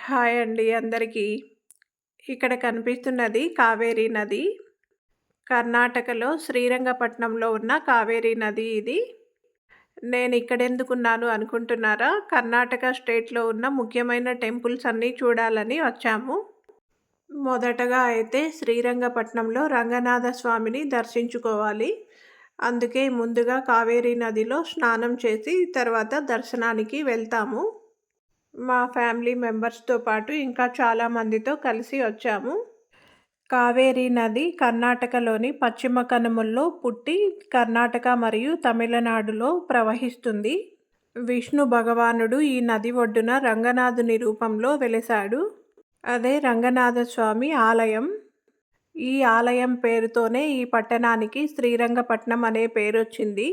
Hi అండి అందరికీ. ఇక్కడ కనిపిస్తున్నది కావేరీ నది. కర్ణాటకలో శ్రీరంగపట్నంలో ఉన్న కావేరీ నది ఇది. నేను ఇక్కడెందుకున్నాను అనుకుంటున్నారా? కర్ణాటక స్టేట్‌లో ఉన్న ముఖ్యమైన టెంపుల్స్ అన్నీ చూడాలని వచ్చాము. మొదటగా అయితే శ్రీరంగపట్నంలో రంగనాథ స్వామిని దర్శించుకోవాలి. అందుకే ముందుగా కావేరీ నదిలో స్నానం చేసి తర్వాత దర్శనానికి వెళ్తాము. మా ఫ్యామిలీ మెంబర్స్‌తో పాటు ఇంకా చాలా మందితో కలిసి వచ్చాము. కావేరీ నది కర్ణాటకలోని పశ్చిమ కనుమల్లో పుట్టి కర్ణాటక మరియు తమిళనాడులో ప్రవహిస్తుంది. విష్ణు భగవానుడు ఈ నది ఒడ్డున రంగనాథుని రూపంలో వెలిశాడు. అదే రంగనాథ స్వామి ఆలయం. ఈ ఆలయం పేరుతోనే ఈ పట్టణానికి శ్రీరంగపట్నం అనే పేరు వచ్చింది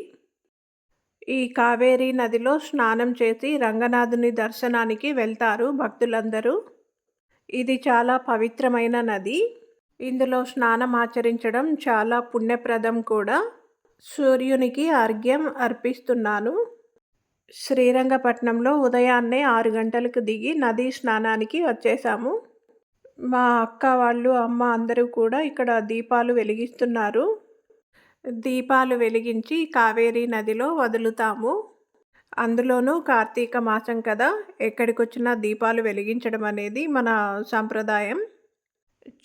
ఈ కావేరీ నదిలో స్నానం చేసి రంగనాథుని దర్శనానికి వెళ్తారు భక్తులందరూ. ఇది చాలా పవిత్రమైన నది. ఇందులో స్నానం ఆచరించడం చాలా పుణ్యప్రదం కూడా. సూర్యునికి అర్ఘ్యం అర్పిస్తున్నాను. శ్రీరంగపట్నంలో ఉదయాన్నే ఆరు గంటలకు దిగి నదీ స్నానానికి వచ్చేసాము. మా అక్క వాళ్ళు, అమ్మ అందరూ కూడా ఇక్కడ దీపాలు వెలిగిస్తున్నారు. దీపాలు వెలిగించి కావేరీ నదిలో వదులుతాము. అందులోనూ కార్తీక మాసం కదా! ఎక్కడికొచ్చినా దీపాలు వెలిగించడం అనేది మన సంప్రదాయం.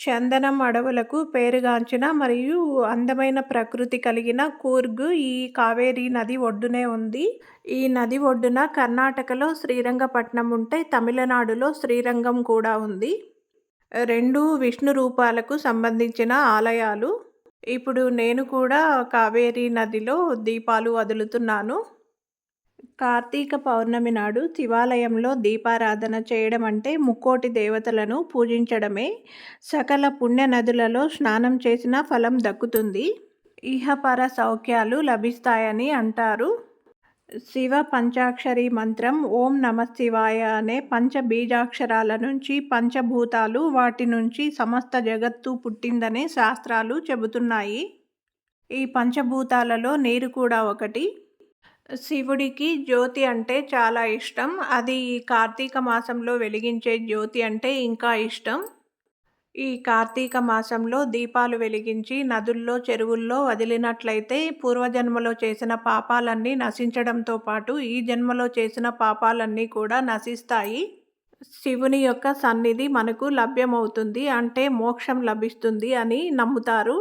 చందనం అడవులకు పేరుగాంచిన మరియు అందమైన ప్రకృతి కలిగిన కూర్గ్ ఈ కావేరీ నది ఒడ్డునే ఉంది. ఈ నది ఒడ్డున కర్ణాటకలో శ్రీరంగపట్నం ఉంటే తమిళనాడులో శ్రీరంగం కూడా ఉంది. రెండు విష్ణు రూపాలకు సంబంధించిన ఆలయాలు. ఇప్పుడు నేను కూడా కావేరీ నదిలో దీపాలు వదులుతున్నాను. కార్తీక పౌర్ణమి నాడు శివాలయంలో దీపారాధన చేయడం అంటే ముక్కోటి దేవతలను పూజించడమే. సకల పుణ్య నదులలో స్నానం చేసిన ఫలం దక్కుతుంది. ఇహపర సౌఖ్యాలు లభిస్తాయని అంటారు. శివ పంచాక్షరి మంత్రం ఓం నమఃశివాయ అనే పంచ బీజాక్షరాల నుంచి పంచభూతాలు వాటి నుంచి సమస్త జగత్తు పుట్టిందనే శాస్త్రాలు చెబుతున్నాయి. ఈ పంచభూతాలలో నీరు కూడా ఒకటి. శివుడికి జ్యోతి అంటే చాలా ఇష్టం. అది ఈ కార్తీక మాసంలో వెలిగించే జ్యోతి అంటే ఇంకా ఇష్టం. ఈ కార్తీక మాసంలో దీపాలు వెలిగించి నదుల్లో, చెరువుల్లో వదిలినట్లయితే పూర్వజన్మలో చేసిన పాపాలన్నీ నశించడంతో పాటు ఈ జన్మలో చేసిన పాపాలన్నీ కూడా నశిస్తాయి. శివుని యొక్క సన్నిధి మనకు లభ్యమవుతుంది. అంటే మోక్షం లభిస్తుంది అని నమ్ముతారు.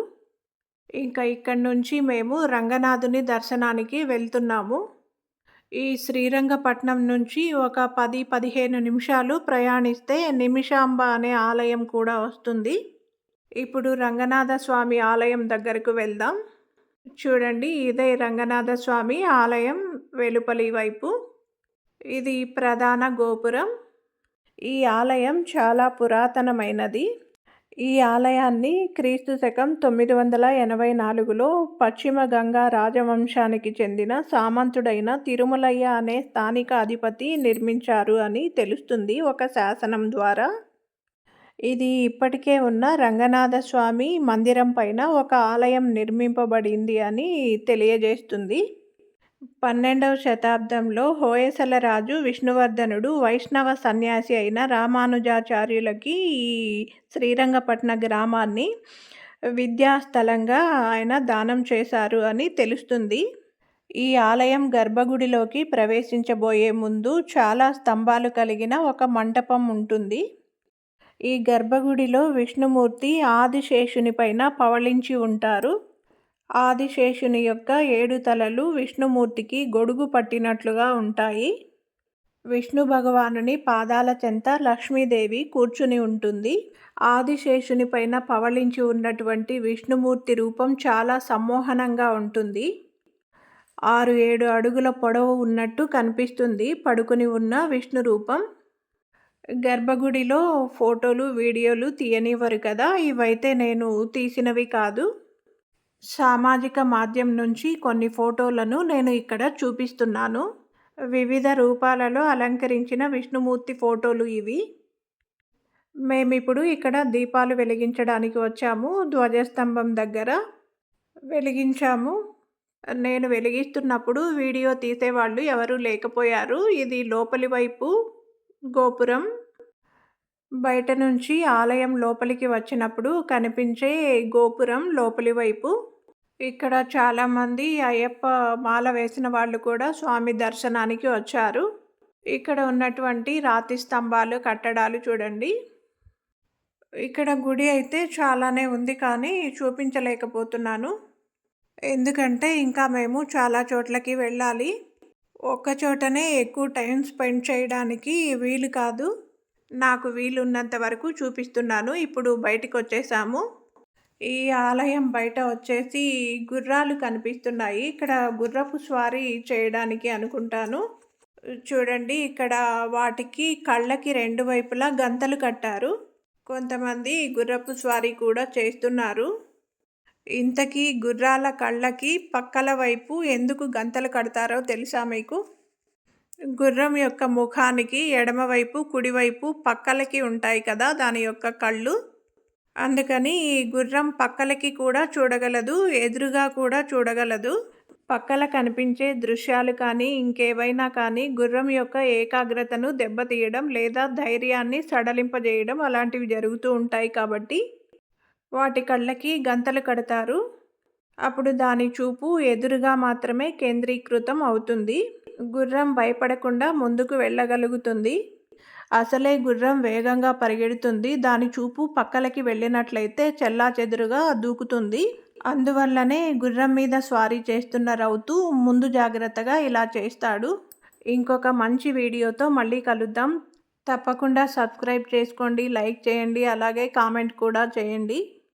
ఇంకా ఇక్కడి నుంచి మేము రంగనాథుని దర్శనానికి వెళ్తున్నాము. ఈ శ్రీరంగపట్నం నుంచి ఒక పది పదిహేను నిమిషాలు ప్రయాణిస్తే నిమిషాంబ అనే ఆలయం కూడా వస్తుంది. ఇప్పుడు రంగనాథ స్వామి ఆలయం దగ్గరకు వెళ్దాం. చూడండి ఇదే రంగనాథ స్వామి ఆలయం వెలుపలి వైపు. ఇది ప్రధాన గోపురం. ఈ ఆలయం చాలా పురాతనమైనది. ఈ ఆలయాన్ని క్రీస్తు శకం తొమ్మిది వందల ఎనభై నాలుగులో పశ్చిమ గంగా రాజవంశానికి చెందిన సామంతుడైన తిరుమలయ్య అనే స్థానిక అధిపతి నిర్మించారు అని తెలుస్తుంది ఒక శాసనం ద్వారా. ఇది ఇప్పటికే ఉన్న రంగనాథ స్వామి మందిరం పైన ఒక ఆలయం నిర్మింపబడింది అని తెలియజేస్తుంది. పన్నెండవ శతాబ్దంలో హోయసల రాజు విష్ణువర్ధనుడు వైష్ణవ సన్యాసి అయిన రామానుజాచార్యులకి ఈ శ్రీరంగపట్న గ్రామాన్ని విద్యాస్థలంగా ఆయన దానం చేశారు అని తెలుస్తుంది. ఈ ఆలయం గర్భగుడిలోకి ప్రవేశించబోయే ముందు చాలా స్తంభాలు కలిగిన ఒక మంటపం ఉంటుంది. ఈ గర్భగుడిలో విష్ణుమూర్తి ఆదిశేషుని పైన పవళించి ఉంటారు. ఆదిశేషుని యొక్క ఏడు తలలు విష్ణుమూర్తికి గొడుగు పట్టినట్లుగా ఉంటాయి. విష్ణు భగవానుని పాదాల చెంత లక్ష్మీదేవి కూర్చుని ఉంటుంది. ఆదిశేషుని పైన పవళించి ఉన్నటువంటి విష్ణుమూర్తి రూపం చాలా సమ్మోహనంగా ఉంటుంది. ఆరు ఏడు అడుగుల పొడవు ఉన్నట్టు కనిపిస్తుంది పడుకుని ఉన్న విష్ణు రూపం. గర్భగుడిలో ఫోటోలు, వీడియోలు తీయనివ్వరు కదా! ఇవైతే నేను తీసినవి కాదు. సామాజిక మాధ్యం నుంచి కొన్ని ఫోటోలను నేను ఇక్కడ చూపిస్తున్నాను. వివిధ రూపాలలో అలంకరించిన విష్ణుమూర్తి ఫోటోలు ఇవి. మేమిప్పుడు ఇక్కడ దీపాలు వెలిగించడానికి వచ్చాము. ధ్వజస్తంభం దగ్గర వెలిగించాము. నేను వెలిగిస్తున్నప్పుడు వీడియో తీసేవాళ్ళు ఎవరూ లేకపోయారు. ఇది లోపలి వైపు గోపురం. బయట నుంచి ఆలయం లోపలికి వచ్చినప్పుడు కనిపించే గోపురం లోపలి వైపు ఇక్కడ చాలామంది అయ్యప్ప మాల వేసిన వాళ్ళు కూడా స్వామి దర్శనానికి వచ్చారు. ఇక్కడ ఉన్నటువంటి రాతి స్తంభాలు కట్టడాలు చూడండి. ఇక్కడ గుడి అయితే చాలానే ఉంది కానీ చూపించలేకపోతున్నాను. ఎందుకంటే ఇంకా మేము చాలా చోట్లకి వెళ్ళాలి. ఒక్క చోటనే ఎక్కువ టైం స్పెండ్ చేయడానికి వీలు కాదు. నాకు వీలున్నంత వరకు చూపిస్తున్నాను. ఇప్పుడు బయటికి వచ్చేసాము. ఈ ఆలయం బయట వచ్చేసి గుర్రాలు కనిపిస్తున్నాయి. ఇక్కడ గుర్రపు స్వారీ చేయడానికి అనుకుంటాను. చూడండి ఇక్కడ వాటికి కళ్ళకి రెండు వైపులా గంతలు కట్టారు. కొంతమంది గుర్రపు స్వారీ కూడా చేస్తున్నారు. ఇంతకీ గుర్రాల కళ్ళకి పక్కల వైపు ఎందుకు గంతలు కడతారో తెలుసా మీకు? గుర్రం యొక్క ముఖానికి ఎడమవైపు కుడివైపు పక్కలకి ఉంటాయి కదా దాని యొక్క కళ్ళు. అందుకని ఈ గుర్రం పక్కలకి కూడా చూడగలదు ఎదురుగా కూడా చూడగలదు. పక్కల కనిపించే దృశ్యాలు కానీ ఇంకేవైనా కానీ గుర్రం యొక్క ఏకాగ్రతను దెబ్బతీయడం లేదా ధైర్యాన్ని సడలింపజేయడం అలాంటివి జరుగుతూ ఉంటాయి కాబట్టి వాటి కళ్ళకి గంతలు కడతారు. అప్పుడు దాని చూపు ఎదురుగా మాత్రమే కేంద్రీకృతం అవుతుంది. గుర్రం భయపడకుండా ముందుకు వెళ్ళగలుగుతుంది. అసలే గుర్రం వేగంగా పరిగెడుతుంది. దాని చూపు పక్కలకి వెళ్ళినట్లయితే చెల్లా చెదురుగా దూకుతుంది. అందువల్లనే గుర్రం మీద స్వారీ చేస్తున్న రౌతు ముందు జాగ్రత్తగా ఇలా చేస్తాడు. ఇంకొక మంచి వీడియోతో మళ్ళీ కలుద్దాం. తప్పకుండా సబ్స్క్రైబ్ చేసుకోండి లైక్ చేయండి అలాగే కామెంట్ కూడా చేయండి.